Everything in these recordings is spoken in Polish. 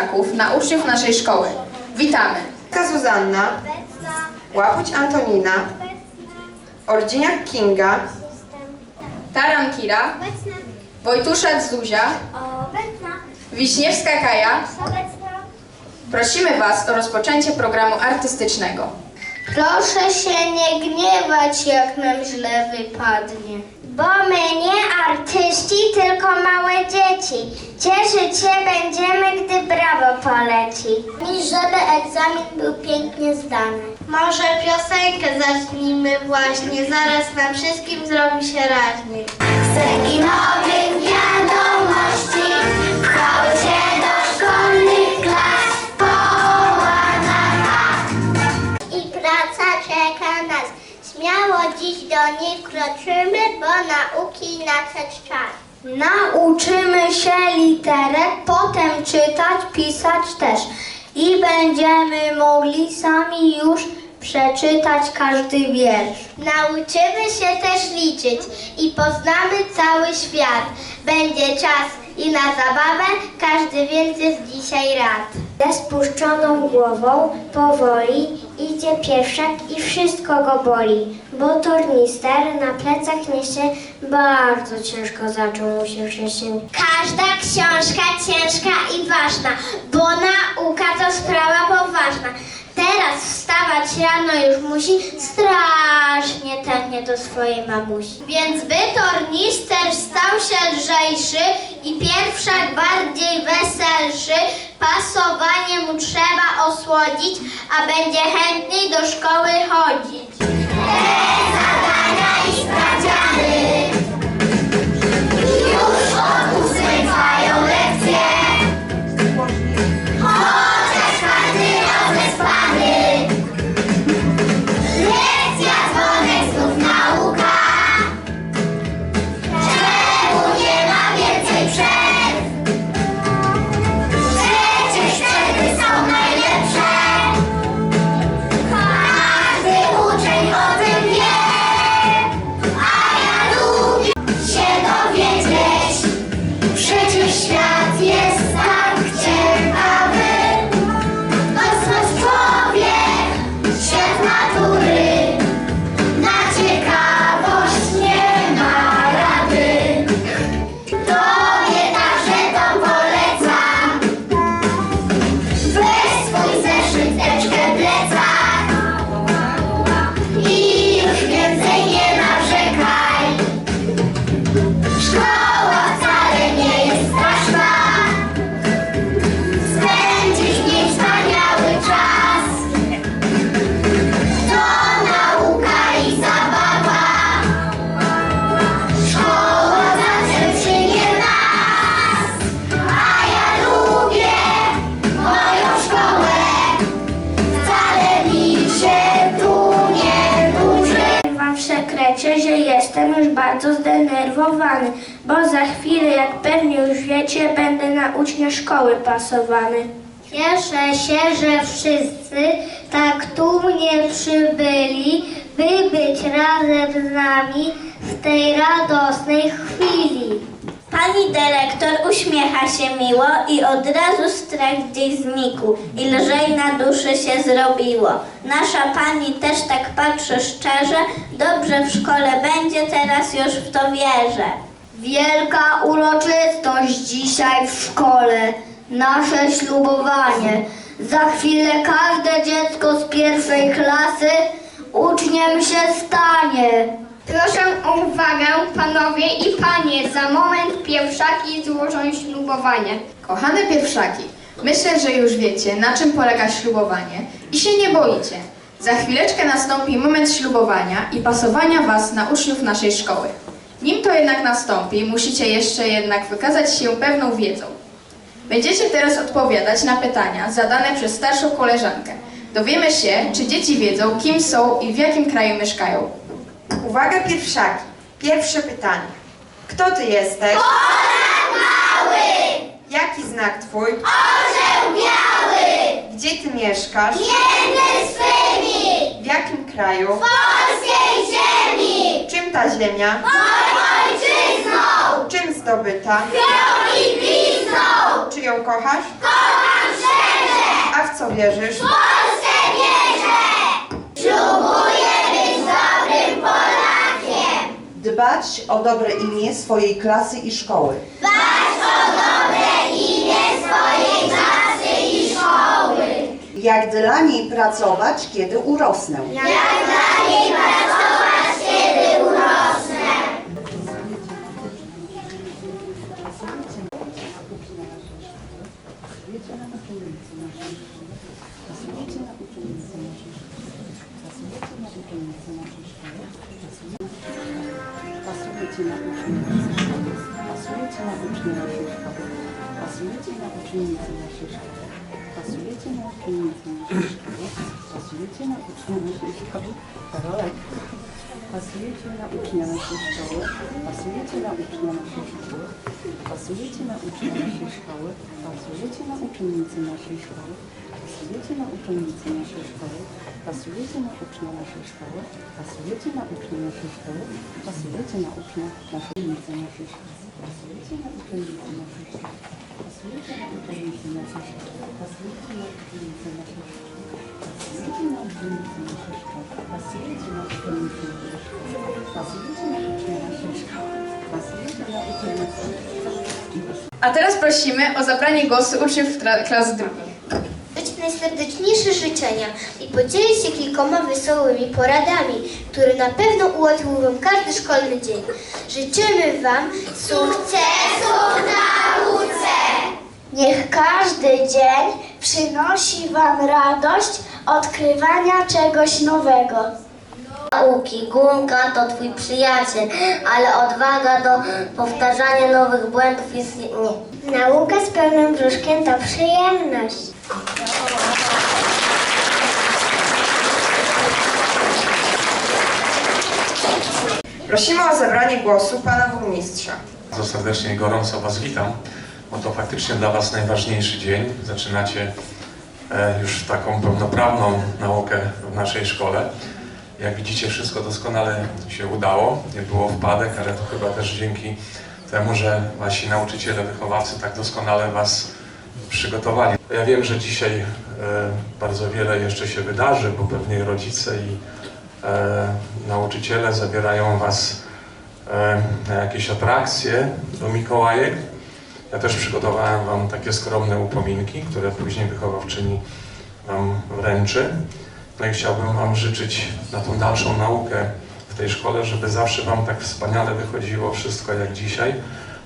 pierwszaków na uczniów naszej szkoły. Witamy! Zuzanna, Łapuć Antonina, Oldziniak Kinga, Taran Kira, Wojtuszak Zuzia, Wiśniewska Kaja. Prosimy Was o rozpoczęcie programu artystycznego. Proszę się nie gniewać, jak nam źle wypadnie. Bo my nie tylko małe dzieci. Cieszyć się będziemy, gdy brawo poleci. I żeby egzamin był pięknie zdany. Może piosenkę zacznijmy właśnie, zaraz nam wszystkim zrobi się raźniej. Setki nowych wiadomości pchały się do szkolnych klas. Połana i praca czeka nas. Śmiało dziś do niej wkroczymy, bo nauki nadszedł czas. Nauczymy się literek, potem czytać, pisać też. I będziemy mogli sami już przeczytać każdy wiersz. Nauczymy się też liczyć i poznamy cały świat. Będzie czas i na zabawę, każdy więc jest dzisiaj rad. Ze spuszczoną głową powoli idzie pieszak i wszystko go boli, bo tornister na plecach niesie bardzo ciężko zaczął mu się wcześniej. Każda książka ciężka i ważna, bo nauka to sprawa poważna. Teraz wstawać rano już musi, strasznie tęsknię do swojej mamusi. Więc by tornister stał się lżejszy i pierwszak bardziej weselszy, pasowanie mu trzeba osłodzić, a będzie chętniej do szkoły chodzić. Bardzo zdenerwowany Bo za chwilę, jak pewnie już wiecie, będę na ucznia szkoły pasowany Cieszę się, że wszyscy tak tu mnie przybyli, by być razem z nami w tej radosnej chwili. Pani dyrektor uśmiecha się miło i od razu strach gdzieś znikł i lżej na duszy się zrobiło. Nasza pani też tak patrzy szczerze, dobrze w szkole będzie, teraz już w to wierzę. Wielka uroczystość dzisiaj w szkole, nasze ślubowanie. Za chwilę każde dziecko z pierwszej klasy uczniem się stanie. Proszę o uwagę, panowie i panie, za moment pierwszaki złożą ślubowanie. Kochane pierwszaki, myślę, że już wiecie, na czym polega ślubowanie i się nie boicie. Za chwileczkę nastąpi moment ślubowania i pasowania Was na uczniów naszej szkoły. Nim to jednak nastąpi, musicie jeszcze jednak wykazać się pewną wiedzą. Będziecie teraz odpowiadać na pytania zadane przez starszą koleżankę. Dowiemy się, czy dzieci wiedzą, kim są i w jakim kraju mieszkają. Uwaga pierwszaki. Pierwsze pytanie. Kto ty jesteś? Mały, Jaki znak twój? orzeł biały, Gdzie ty mieszkasz? między swymi, W jakim kraju? polskiej ziemi, Czym ta ziemia? ojczyzną, Czym zdobyta? krwią i blizną, Czy ją kochasz? kocham A w co wierzysz? Dbać o dobre imię swojej klasy i szkoły. Dbać o dobre imię swojej klasy i szkoły. Jak dla niej pracować, kiedy urosnę. Pasujecie Uczennice naszej szkoły. Pasujecie na uczennice naszej szkoły. Pasujecie na ucznia naszej szkoły. Karolek. Pasujecie na ucznia naszej szkoły. Pasujecie na ucznia naszej szkoły. Pasujecie na ucznia naszej szkoły. Pasujecie na uczennice naszej szkoły. Pasujecie na uczennice naszej szkoły. Pasujecie na ucznia naszej szkoły. Pasujecie na ucznia naszej szkoły. Pasujecie na ucznia naszej szkoły. A teraz prosimy o zabranie głosu uczniów tra- klas drugiej. Najserdeczniejsze życzenia i podzielić się kilkoma wesołymi poradami, które na pewno ułatwią Wam każdy szkolny dzień. Życzymy Wam sukcesu w nauce! Niech każdy dzień przynosi Wam radość odkrywania czegoś nowego. Nauki, Gunka to Twój przyjaciel, ale odwaga do powtarzania nowych błędów jest nie. Nauka z pełnym brzuszkiem to przyjemność. Prosimy o zabranie głosu pana burmistrza. Bardzo serdecznie i gorąco Was witam, bo to faktycznie dla Was najważniejszy dzień. Zaczynacie e, już taką pełnoprawną naukę w naszej szkole. Jak widzicie, wszystko doskonale się udało. Nie było wpadek, ale to chyba też dzięki temu, że Wasi nauczyciele, wychowawcy tak doskonale Was przygotowali. Ja wiem, że dzisiaj e, bardzo wiele jeszcze się wydarzy, bo pewnie rodzice i nauczyciele zabierają Was e, na jakieś atrakcje do Mikołajek. Ja też przygotowałem Wam takie skromne upominki, które później wychowawczyni Wam wręczy. No i chciałbym Wam życzyć na tą dalszą naukę w tej szkole, żeby zawsze Wam tak wspaniale wychodziło wszystko jak dzisiaj.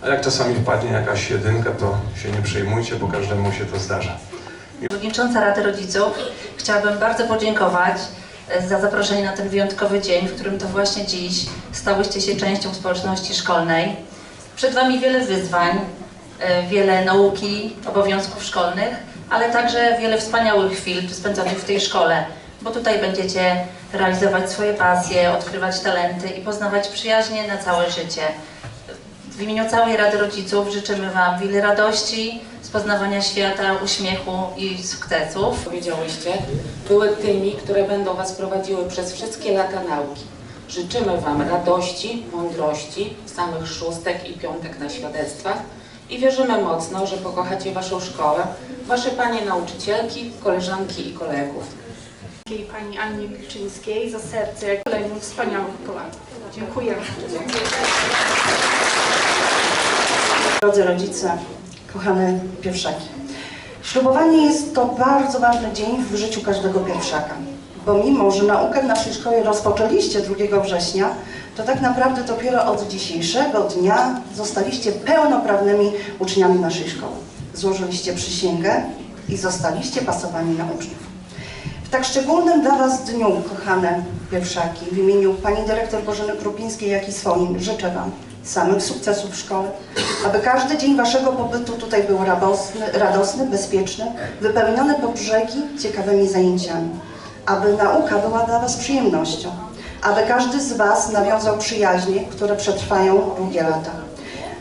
A jak czasami wpadnie jakaś jedynka, to się nie przejmujcie, bo każdemu się to zdarza. Przewodnicząca Rady Rodziców, chciałabym bardzo podziękować e, za zaproszenie na ten wyjątkowy dzień, w którym to właśnie dziś stałyście się częścią społeczności szkolnej. Przed Wami wiele wyzwań, e, wiele nauki, obowiązków szkolnych, ale także wiele wspaniałych chwil spędzonych w tej szkole, bo tutaj będziecie realizować swoje pasje, odkrywać talenty i poznawać przyjaźnie na całe życie. W imieniu całej Rady Rodziców życzymy Wam wiele radości, z poznawania świata, uśmiechu i sukcesów. powiedziałyście, były tymi, które będą Was prowadziły przez wszystkie lata nauki. Życzymy Wam radości, mądrości, samych szóstek i piątek na świadectwach i wierzymy mocno, że pokochacie Waszą szkołę, Wasze Panie nauczycielki, koleżanki i kolegów. i pani Annie Wilczyńskiej za serce kolejnych wspaniałych Polaków. Dziękujemy. Drodzy rodzice, kochane pierwszaki. Ślubowanie jest to bardzo ważny dzień w życiu każdego pierwszaka. Bo mimo, że naukę w naszej szkole rozpoczęliście 2 września, to tak naprawdę dopiero od dzisiejszego dnia zostaliście pełnoprawnymi uczniami naszej szkoły. Złożyliście przysięgę i zostaliście pasowani na uczniów. W tak szczególnym dla Was dniu, kochane pierwszaki, w imieniu Pani Dyrektor Bożeny Krupińskiej, jak i swoim życzę Wam samych sukcesów w szkole, aby każdy dzień Waszego pobytu tutaj był radosny, radosny bezpieczny, wypełniony po brzegi ciekawymi zajęciami, aby nauka była dla Was przyjemnością, aby każdy z Was nawiązał przyjaźnie, które przetrwają długie lata.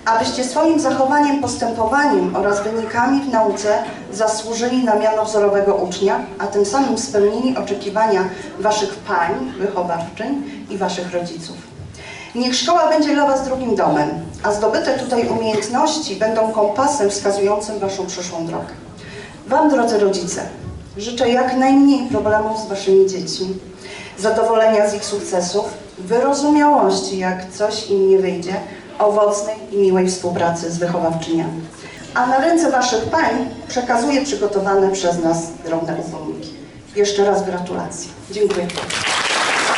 Abyście swoim zachowaniem, postępowaniem oraz wynikami w nauce zasłużyli na miano wzorowego ucznia, a tym samym spełnili oczekiwania Waszych pań, wychowawczyń i Waszych rodziców. Niech szkoła będzie dla Was drugim domem, a zdobyte tutaj umiejętności będą kompasem wskazującym Waszą przyszłą drogę. Wam, drodzy rodzice, Życzę jak najmniej problemów z Waszymi dziećmi, zadowolenia z ich sukcesów, wyrozumiałości, jak coś im nie wyjdzie, owocnej i miłej współpracy z wychowawczyniami. A na ręce Waszych pań przekazuję przygotowane przez nas drobne upominki. Jeszcze raz gratulacje. Dziękuję.